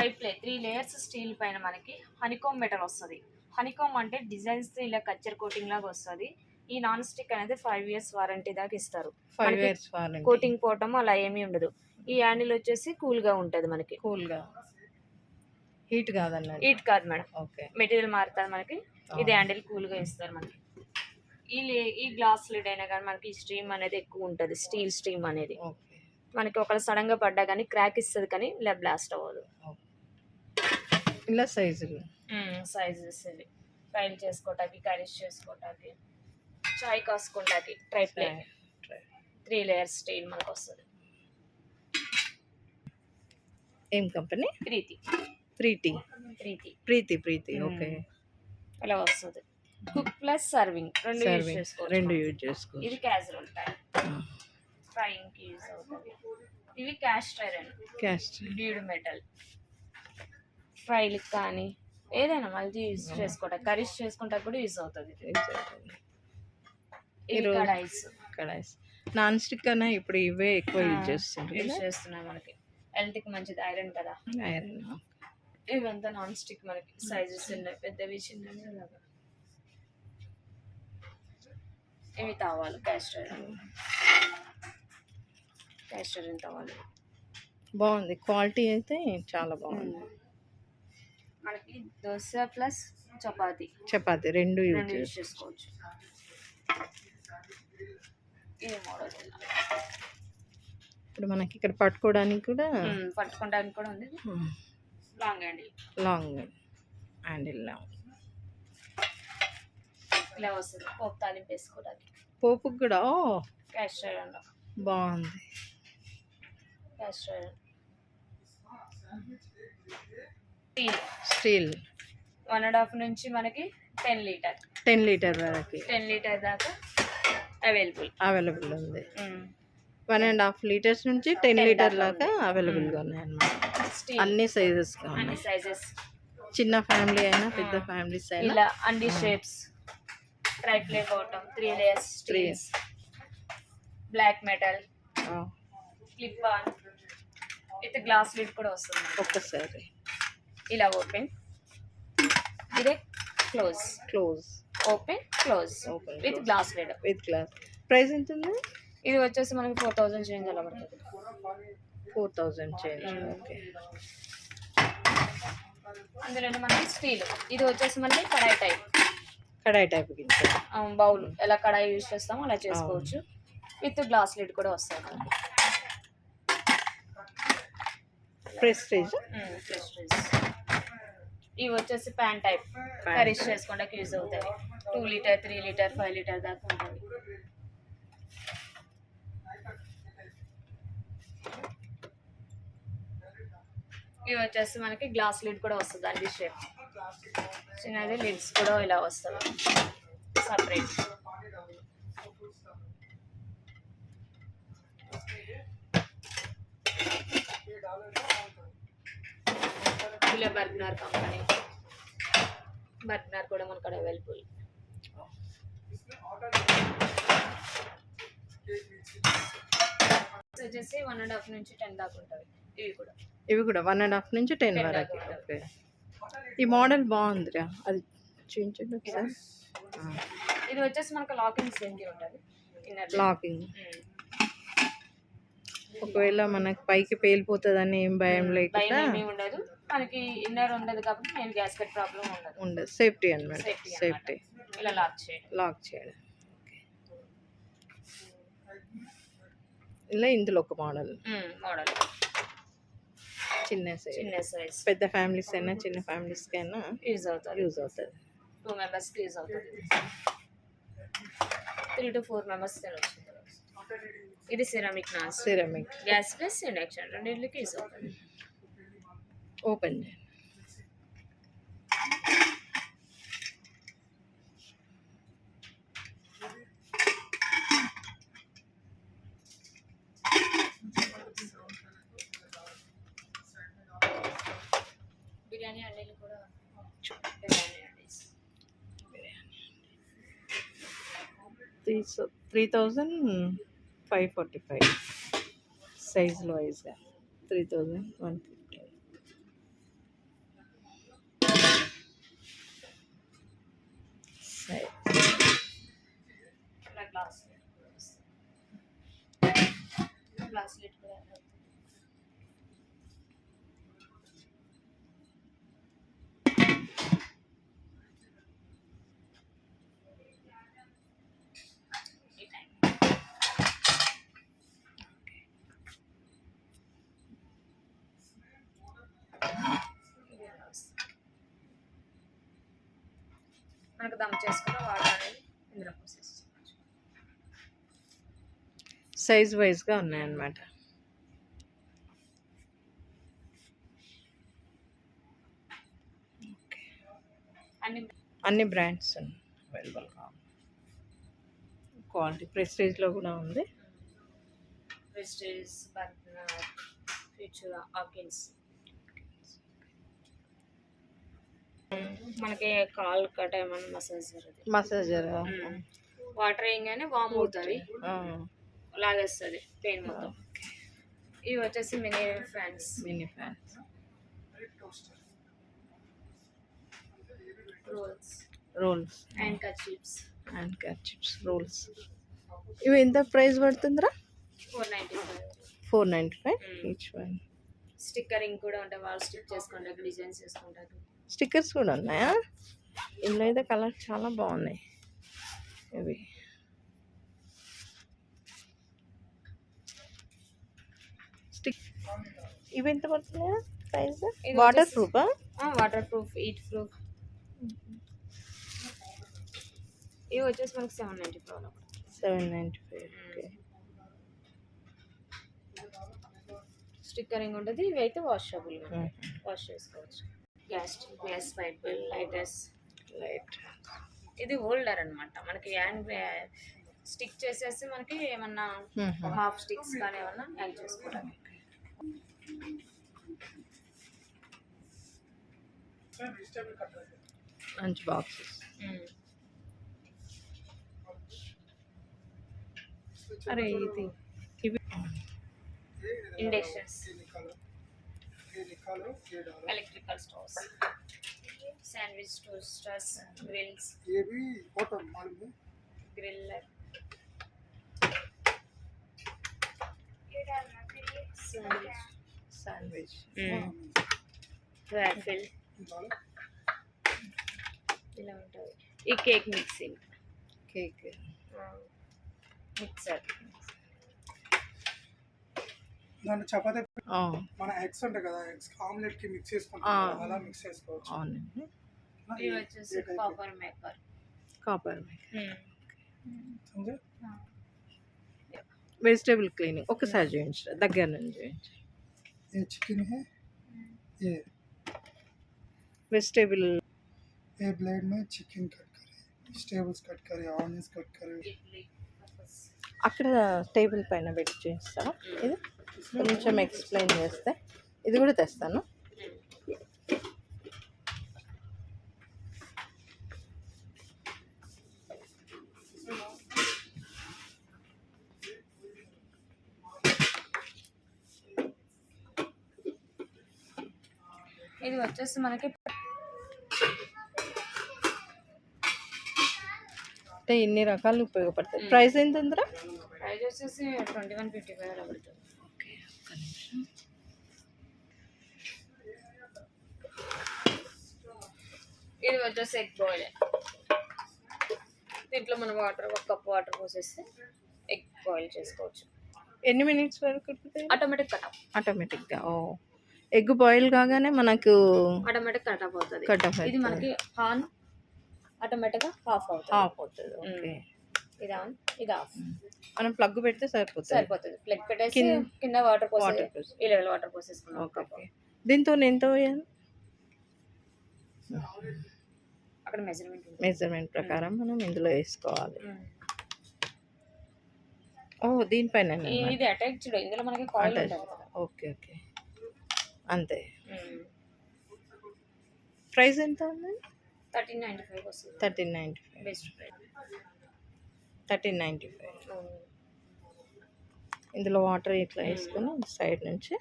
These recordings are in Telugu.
ట్రైప్లే త్రీ లేయర్స్ స్టీల్ పైన మనకి హనికోమ్ మెటల్ వస్తుంది. హనికోమ్ అంటే డిజైన్స్ ఇలా కచ్చర్ కోటింగ్ లాగా వస్తుంది. ఈ నాన్ స్టిక్ అనేది ఫైవ్ ఇయర్స్ వారంటీ దాకా ఇస్తారు. ఫైవ్ ఇయర్స్ కోటింగ్ పోవటం అలా ఏమీ ఉండదు. ఈ హ్యాండిల్ వచ్చేసి కూల్గా ఉంటది మనకి. కూల్గా. హీట్ కాదన్నట్టు. హీట్ కాదు మేడం. ఓకే. మెటీరియల్ మారుతుంది మనకి. ఇది హ్యాండిల్ కూల్గా ఇస్తారు మనకి. ఈ లే- ఈ గ్లాస్ లిడ్ అయినా కానీ మనకి స్ట్రీమ్ అనేది ఎక్కువ ఉంటుంది. స్టీల్ స్ట్రీమ్ అనేది. మనకి ఒకవేళ సడన్గా పడ్డా కానీ క్రాక్ ఇస్తుంది కానీ ఇలా బ్లాస్ట్ అవ్వదు. ఇలా సైజులు. సైజెస్ ఇవి. ఫ్రైల్ చేసుకోవటానికి కర్రీస్ చేసుకోవటానికి చాయ్ కాసుకోవటానికి tri plate three layers steel మనకు వస్తుంది ఏం కంపెనీ? ప్రీతి. ప్రీతి. ప్రీతి. ప్రీతి ప్రీతి. ఓకే. ఇలా వస్తుంది. కుక్ ప్లస్ సర్వింగ్ రెండు యూజ్ చేసుకోవచ్చు. రెండు యూజ్ చేసుకోవచ్చు. ఇది క్యాజువల్ టైప్ ఫ్రైయింగ్కి యూజ్ అవుతుంది ఇవి క్యాస్ట్ ఐరన్ క్యాష్ డ్యూడ్ మెటల్ ఫ్రైల్ కానీ ఏదైనా మళ్ళీ యూజ్ చేసుకోవటం కర్రీస్ చేసుకుంటా కూడా యూజ్ అవుతుంది. ఈరోజు- కడాయిస్. కడాయిస్. నాన్ స్టిక్ అన్నా ఇప్పుడు ఇవే ఎక్కువ యూజ్ చేస్తుంటారు యూజ్ చేస్తున్నాయి మనకి. హెల్త్కి మంచిది ఐరన్ కదా. ఐరన్ ఇవంతా నాన్ స్టిక్ మనకి. సైజెస్ ఉన్నాయి పెద్దవి చిన్నవి అలాగా. ఇవి తావాలి క్యాస్టర్. క్యాస్టర్ తావాలి బాగుంది. క్వాలిటీ అయితే చాలా బాగుంది. మనకి దోశ ప్లస్ చపాతి. చపాతి రెండు యూజ్ చేసుకోవచ్చు. ఈ మోడల్ ఇప్పుడు మనకి ఇక్కడ పట్టుకోవడానికి కూడా పట్టుకోవడానికి కూడా ఉంది. లాంగ్ అండి. లాంగ్ హ్యాండిల్ లాంగ్ ఇలా వస్తుంది. పోపు తాలింపు వేసుకోవడానికి. పోపుకి కూడా? క్యాస్టర్ అండి బాగుంది. Caster steel. Steel. One and half నుంచి మనకి టెన్ లీటర్. టెన్ లీటర్ వరకు. టెన్ లీటర్ దాకా అవైలబుల్. అవైలబుల్ ఉంది. వన్ అండ్ హాఫ్ లీటర్స్ నుంచి టెన్ లీటర్ దాకా అవైలబుల్గా ఉన్నాయి అన్నమాట అన్ని సైజెస్ అన్ని సైజెస్ చిన్న ఫ్యామిలీ అయినా పెద్ద ఫ్యామిలీస్ అయినా. ఇలా అన్ని shapes triply bottom three layers streams black metal clip on with glass lid కూడా వస్తుంది. ఒక్కసారి. ఇలా ఓపెన్ ఇదే close close open close Open, with. Glass lid with glass price ఎంత ఉంది? ఇది వచ్చేసి మనకి ఫోర్ థౌజండ్ చేంజ్ అలా పడుతుంది. Four thousand change. ఓకే అందులోనే మనకి స్టీల్ ఇది వచ్చేసి మనకి kadai type kadai type bowl. ఎలా కడాయి యూజ్ చేస్తామో అలా చేసుకోవచ్చు. విత్ గ్లాస్ లిడ్ కూడా వస్తుంది మనకి ప్రెస్టేజ్ prestige. ఇవి వచ్చేసి ప్యాన్ టైప్. కర్రీస్ చేసుకోవడానికి యూజ్ అవుతాయి. Two litre three litre five litre దాకా ఉంటుంది ఇవి వచ్చేసి మనకి గ్లాస్ లిడ్ కూడా వస్తుంది అండి షేప్. చిన్నది లిడ్స్ కూడా ఇలా వస్తుంది సపరేట్. ఇలా బర్గ్నర్ కంపెనీ. బర్గ్నర్ కూడా మనకు అవైలబుల్. వచ్చేసి వన్ అండ్ హాఫ్ నుంచి టెన్ దాకా ఉంటుంది. ఇవి కూడా. ఇవి కూడా వన్ అండ్ హాఫ్ నుంచి టెన్ 10 వరకు. ఓకే ఈ మోడల్ బాగుందిరా. అది చూపించండి ఒకసారి. ఇది వచ్చేసి మనకు లాకింగ్ సేమ్కి ఉంటుంది. లాకింగ్ ఒకవేళ మనకి పైకి పేలిపోతుందని ఏం భయం భయం లేకుండా ఏమీ ఉండదు. మనకి ఇన్నర్ ఉండదు కాబట్టి నేను గ్యాస్కెట్ ప్రాబ్లం ఉండదు. ఉండదు. సేఫ్టీ అనమాట. సేఫ్టీ సేఫ్టీ ఇలా లాక్ చేయడం. లాక్ చేయడం. ఇలా ఇందులో ఒక మోడల్ మోడల్ చిన్న సైజ్ చిన్న సైజ్ పెద్ద ఫ్యామిలీస్ అయినా చిన్న ఫ్యామిలీస్కి అయినా యూజ్ అవుతుంది. యూజ్ అవుతుంది. టూ మెంబర్స్కి యూజ్ అవుతుంది. త్రీ టు ఫోర్ మెంబర్స్ తినొచ్చు. ఇది సిరామిక్ నాన్స్ సిరమిక్ గ్యాస్ ప్లస్ ఇండక్షన్ రెండింటికి యూజ్ అవుతుంది ఓపెన్ చేయండి బిర్యానీ అండీలు కూడా biryani Andes three three thousand five forty five size three thousand one fifty size మనకు దమ్ చేసుకున్న వాటర్ అనేది ఇందులో పోసేసుకోవచ్చు సైజ్ వైజ్గా ఉన్నాయన్నమాట. అన్ని అన్ని బ్రాండ్స్ అవైలబుల్గా క్వాలిటీ ప్రెస్టేజ్లో కూడా ఉంది. ప్రెస్టేజ్ ఫ్యూచర్ ఆకిన్స్ మనకి కాల్ కట్ ఏమన్నా మసాజ్ జరుగుతుంది మసాజర్ వాటర్ వేయగానే వామ్ అవుతుంది. లాగేస్తుంది పెయిన్ మొత్తం. ఇవి వచ్చేసి mini fans. Mini fans. Rolls. Rolls. And కచీప్స్ and chips rolls. ఇవి ఎంత price పడుతుందిరా? Four ninety five. Four ninety five. Each one. Stickering కూడా ఉంటాయి. వాళ్ళు స్టిక్ చేసుకుంటారు డిజైన్స్ చేసుకుంటారు. స్టిక్కర్స్ కూడా ఉన్నాయా? ఇందులో అయితే కలర్ చాలా బాగున్నాయి. ఇవి. స్టిక్ ఇవి ఎంత పడుతున్నాయా ప్రైస్? వాటర్ ప్రూఫా వాటర్ ప్రూఫ్ ఈట్ ప్రూఫ్ ఇవి వచ్చేసి మనకి seven ninety five seven ninety five okay. Stickering ఉంటుంది ఇవి అయితే వాషబుల్ వాష్ చేసుకోవచ్చు. Gas gas pipe lighters light ఇది హోల్డర్ అన్నమాట. మనకి హ్యాండ్ స్టిక్ చేసేసి మనకి ఏమన్నా హాఫ్ స్టిక్స్ కానీ ఏమన్నా యాడ్ చేసుకోవడానికి. బాక్సెస్ అరే ఇది. ఇవి inductions electrical stoves sandwich toasters grills ये भी बहुत मालूम है గ్రిల్లర్ శాండ్విచ్ రాఫిల్ निकालो ఇలా ఉంటుంది ఈ కేక్ మిక్సింగ్ కేక్ మిక్సర్ దాంట్లో చపాతీ మన ఎగ్స్ ఉంటాయి కదా ఎగ్స్ ఆమ్లెట్ కి మిక్స్ చేసుకుంటాం ఆ. కదా, అలా మిక్స్ చేసుకోవచ్చు అవునండి ఇవి ఈ- వచ్చేసి ఈ type. కాపర్ మేకర్ కాపర్ समझे వెజిటేబుల్ క్లీనింగ్ ఒకసారి చేయించు దగ్గర నుంచి చేయించు ये चिकन है ये వెజిటేబుల్ ये ब्लेड में चिकन कट करे वेजिटेबल्स कट करे ऑनियंस कट करे ఇడ్లీ అక్కడ టేబుల్ పైన పెట్టి చేస్తాను ఇది కొంచెం ఎక్స్ప్లెయిన్ చేస్తే ఇది కూడా తెస్తాను. ఇది వచ్చేసి మనకి అంటే ఇన్ని రకాలు ఉపయోగపడతాయి. ప్రైస్ ఎంత ఉందిరా ప్రైస్ వచ్చేసి ట్వంటీ వన్ ఫిఫ్టీ ఫైవ్ అలా పడుతుంది. ఇది వచ్చేసి ఎగ్ బాయిల్. దీంట్లో మనం వాటర్ ఒక కప్ వాటర్ పోసేస్తే ఎగ్ బాయిల్ చేసుకోవచ్చు. ఎన్ని మినిట్స్ వరకు ఆటోమేటిక్ కట్ ఆఫ్ ఆటోమేటిక్గా ఓ. ఎగ్ బాయిల్ కాగానే మనకు ఆటోమేటిక్ కట్ ఆఫ్ అవుతుంది. కట్ ఆఫ్ ఇది మనకి ఆన్ ఆటోమేటిక్గా ఆఫ్ అవుతుంది. ఆఫ్ అవుతుంది ఓకే. ఇది ఆన్ ఇది ఆఫ్. మనం ప్లగ్ పెడితే సరిపోతుంది. సరిపోతుంది. ప్లగ్ పెట్టేసి కింద- వాటర్ పోసే. ఈ లెవెల్ వాటర్ పోసేసుకున్నాం. ఓకే దీంతో ఎంత పోయాను? అక్కడ మెజర్మెంట్ మెజర్మెంట్ ప్రకారం మనం ఇందులో వేసుకోవాలి. ఉమ్. ఓ దీనిపైన ఇది అటాచ్డ్ ఇందులో మనకి కాయిల్ ఓకే ఓకే అంతే. ప్రైస్ ఎంత ఉంది? థర్టీన్ నైంటీ ఫైవ్ వస్తుంది. Thirteen ninety five best price thirteen ninety five ఇందులో వాటర్ ఇట్లా వేసుకొని సైడ్ నుంచి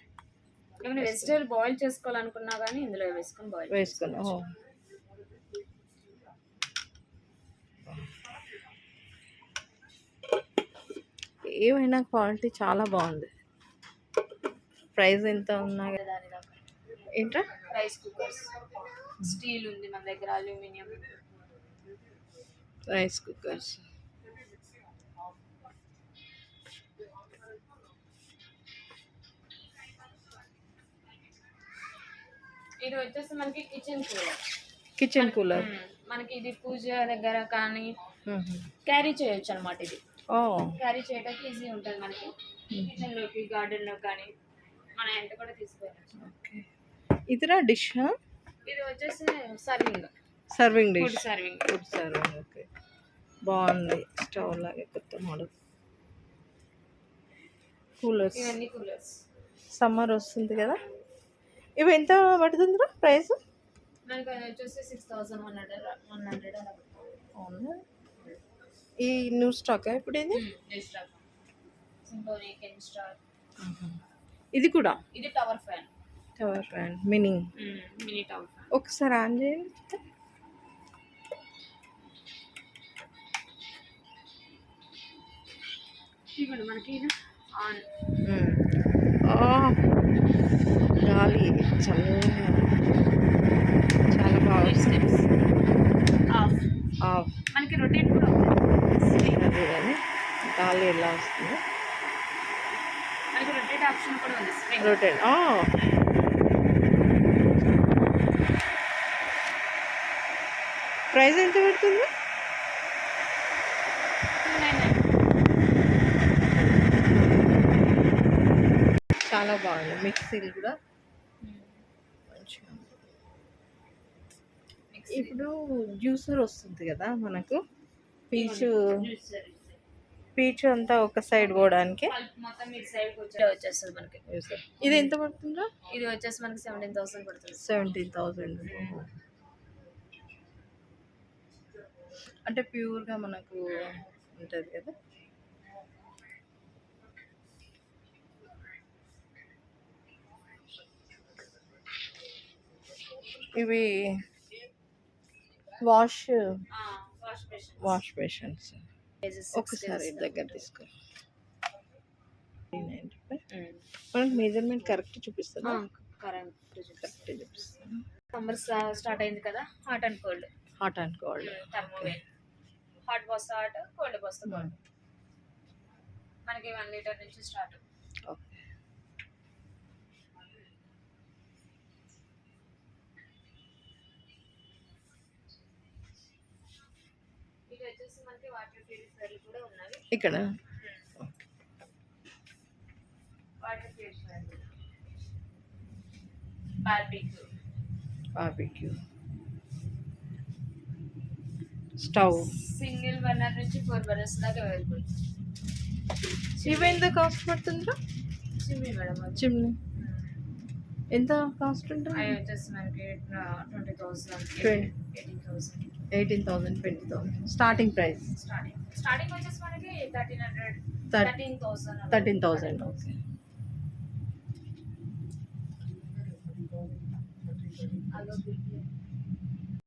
వెజిటేబుల్ బాయిల్ చేసుకోవాలనుకున్నా కానీ ఇందులో వేసుకొని బాయిల్ వేసుకొని ఏమైనా క్వాలిటీ చాలా బాగుంది. ప్రైస్ ఎంత దాకా ఏంట్రా? రైస్ కుక్కర్స్ స్టీల్ ఉంది మన దగ్గర అల్యూమినియం రైస్ కుక్కర్స్ ఇది వచ్చేసి మనకి కిచెన్ కూలర్ కిచెన్ కూలర్ మనకి ఇది పూజ దగ్గర కానీ క్యారీ చేయొచ్చు అనమాట ఇది. క్యారీ చేయడానికి ఈజీ ఉంటుంది మనకి. కిచెన్లోకి గార్డెన్లో కానీ మన ఇంట కూడా తీసుకెళ్ళచ్చు ఓకే. ఇదిరా డిష్? ఇది వచ్చేసి serving. Serving food dish. Serving food serving okay. బాగుంది. స్టవ్ లాగే కొత్త మోడల్. కూలర్స్. ఇవన్నీ కూలర్స్. సమ్మర్ వస్తుంది కదా. ఇవి ఎంత పడుతుందిరా ప్రైస్? మనకి వచ్చేసి six thousand one hundred one hundred అవునా? ఈ న్యూ స్టాక్ ఇప్పుడు ఇది ఇది కూడా? ఇది tower fan. Tower fan mini. Mini tower fan. ఒకసారి ఆన్ చేయండి మనకి ఆన్. గాలి చల్లగా చాలా బాగా స్టెప్స్ ఆఫ్ ఆఫ్ మనకి రొటేట్ కూడా ఉంది కానీ గాలి ఎలా వస్తుంది రొటేట్ ఆప్షన్ కూడా ఉంది ప్రైస్ ఎంత పడుతుంది చాలా బాగుంది మిక్సీలు కూడా మంచిగా ఇప్పుడు జ్యూసర్ వస్తుంది కదా మనకు పీచు పీచు అంతా ఒక సైడ్ పోవడానికి. మొత్తం మీ సైడ్ వచ్చేస్తుంది. మనకి. ఇది ఎంత పడుతుందా? ఇది వచ్చేసి మనకి సెవెంటీన్ థౌసండ్ పడుతుంది. సెవెంటీన్ థౌజండ్ అంటే ప్యూర్గా మనకు ఉంటుంది కదా? ఇవి వాష్ వాష్ బేషన్స్ ఒకసారి దగ్గర తీసుకో. మనకు మెజర్మెంట్ కరెక్ట్ చూపిస్తుందా? కరెంట్ కరెక్ట్ చూపిస్తుంది సమ్మర్ స్టార్ట్ అయింది కదా hot and cold. Hot and cold. Hot పోస్తే హాట్ కోల్డ్ పోస్తే కోల్డ్ మనకి వన్ లీటర్ నుంచి స్టార్ట్. వచ్చేసి మనకి వాటర్ ప్యూరిఫైర్లు కూడా ఉన్నవి. ఇక్కడ? Water purifier barbecue. Barbecue. Stove. Single burner నుంచి ఫోర్ బర్నర్స్ దాకా అవైలబుల్ ఇవి ఎంత కాస్ట్ పడుతుందా చిమ్మి మేడం చిమ్ని ఎంత కాస్ట్ ఉంటుంది? అవి వచ్చేసి మనకి twenty. Thousand. Eighteen thousand eighteen thousand twenty thousand starting price starting starting వచ్చేసి మనకి thirteen hundred Thir- thirteen thousand thirteen thousand okay అదో